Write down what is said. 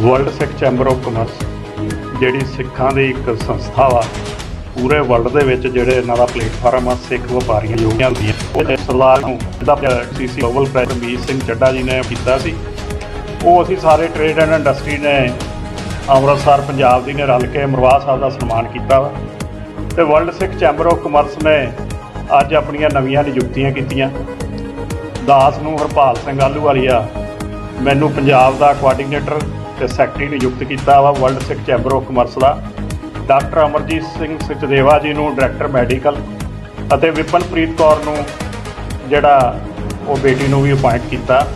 World Sikh chamber of commerce, ਜਿਹੜੀ ਸਿੱਖਾਂ ਦੀ ਇੱਕ ਸੰਸਥਾ ਵਾ, ਪੂਰੇ ਵਰਲਡ ਦੇ ਵਿੱਚ ਜਿਹੜੇ ਇਹਨਾਂ ਦਾ ਪਲੇਟਫਾਰਮ ਆ, ਸਿੱਖ ਵਪਾਰੀਆਂ ਯੋਗੀਆਂ ਹੁੰਦੀਆਂ ਉਹ ਸਰਦਾਰ ਨੂੰ ਜਿਹਦਾ CC global president Meet Singh Chadha ji ਨੇ ਕੀਤਾ ਸੀ। ਉਹ ਅਸੀਂ ਸਾਰੇ ਟ੍ਰੇਡ ਐਂਡ ਇੰਡਸਟਰੀ ਨੇ ਅੰਮ੍ਰਿਤਸਰ, ਪੰਜਾਬ ਦੀ ਨੇ ਰਲ ਕੇ ਮਰਵਾ ਸਾਹਿਬ ਦਾ ਸਨਮਾਨ ਕੀਤਾ ਵਾ। ਤੇ world Sikh chamber of commerce ਨੇ ਅੱਜ ਆਪਣੀਆਂ ਨਵੀਆਂ ਨਿਯੁਕਤੀਆਂ ਕੀਤੀਆਂ। ਦਾਸ ਨੂੰ ਹਰਪਾਲ ਸਿੰਘ ਆਲੂਵਾਲੀਆ ਮੈਨੂੰ ਪੰਜਾਬ ਦਾ ਕੋਆਰਡੀਨੇਟਰ ਸੈਕਟਰੀ ਨਿਯੁਕਤ ਕੀਤਾ ਵਾ world Sikh chamber of commerce the. Doctor Amarjeet Singh Sachdeva ji ਨੂੰ ਡਾਇਰੈਕਟਰ ਮੈਡੀਕਲ ਅਤੇ ਵਿਪਨਪ੍ਰੀਤ ਕੌਰ ਨੂੰ ਜਿਹੜਾ ਉਹ ਬੇਟੀ ਨੂੰ ਵੀ ਅਪਾਇੰਟ ਕੀਤਾ।